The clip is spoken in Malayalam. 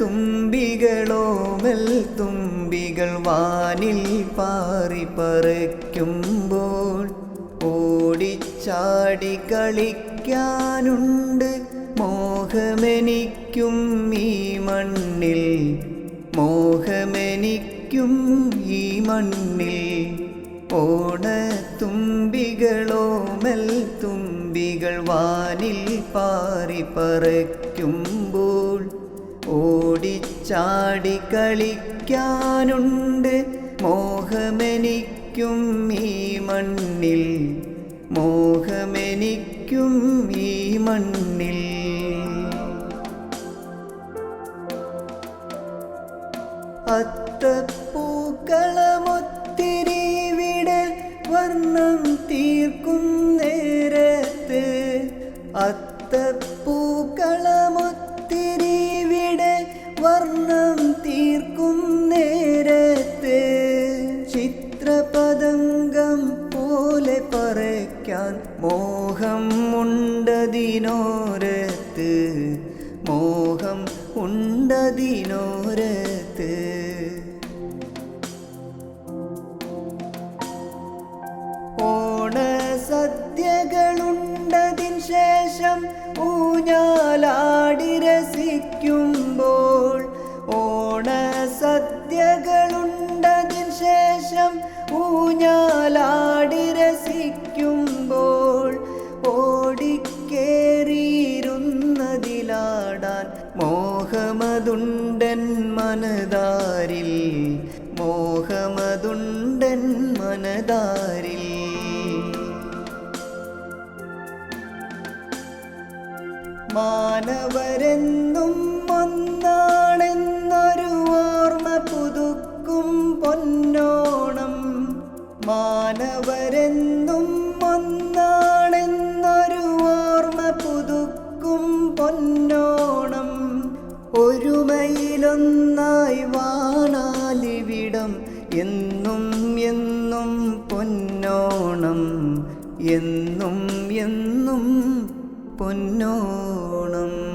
തുമ്പികളോമൽ തുമ്പികൾ വാനിൽ പാറി പറയ്ക്കുമ്പോൾ ഓടിച്ചാടി കളിക്കാനുണ്ട് മോഹമെനിക്കും ഈ മണ്ണിൽ മോഹമെനിക്കും ഈ മണ്ണിൽ. ഓണത്തുമ്പികളോമൽ തുമ്പികൾ വാനിൽ പാറി പറയ്ക്കുമ്പോൾ ഓടിച്ചാടി കളിക്കാനുണ്ട്. മോഹമെനിക്കും ഈ മണ്ണിൽ. മോഹമെനിക്കും ഈ മണ്ണിൽ. അത്തപ്പൂക്കളമൊത്തിരി വിട വർണം തീർക്കും നേരത്ത്. അത്തപ്പൂക്കളമൊത്തിരി തീർക്കും നേരത്തെ ചിത്രപതംഗം പോലെ പറയ്ക്കാൻ മോഹം ഉണ്ടതിനോരത്ത്. മോഹം ഉണ്ടതിനോരത്ത്. ഓണ സദ്യകളുണ്ടതിൻ ശേഷം ഊഞ്ഞാലാടി രസിക്കുമ്പോൾ ഊഞ്ഞാലാടി രസിക്കുമ്പോൾ ഓടിക്കേറിയിരുന്നതിലാടാൻ മോഹമതുണ്ടൻ മനതാരിൽ മോഹമതുണ്ടൻ മനതാരിൽ. മാനവരെന്നും ഒന്നാണെന്നൊരു ഓർമ്മ പുതുക്കും പൊന്നോണം മാനവരെന്നും ഒന്നാണെന്നൊരു ഓർമ്മ പുതുക്കും പൊന്നോണം. ഒരുമയിലൊന്നായി വാണാലിവിടം. എന്നും എന്നും പൊന്നോണം. എന്നും എന്നും പൊന്നോണം.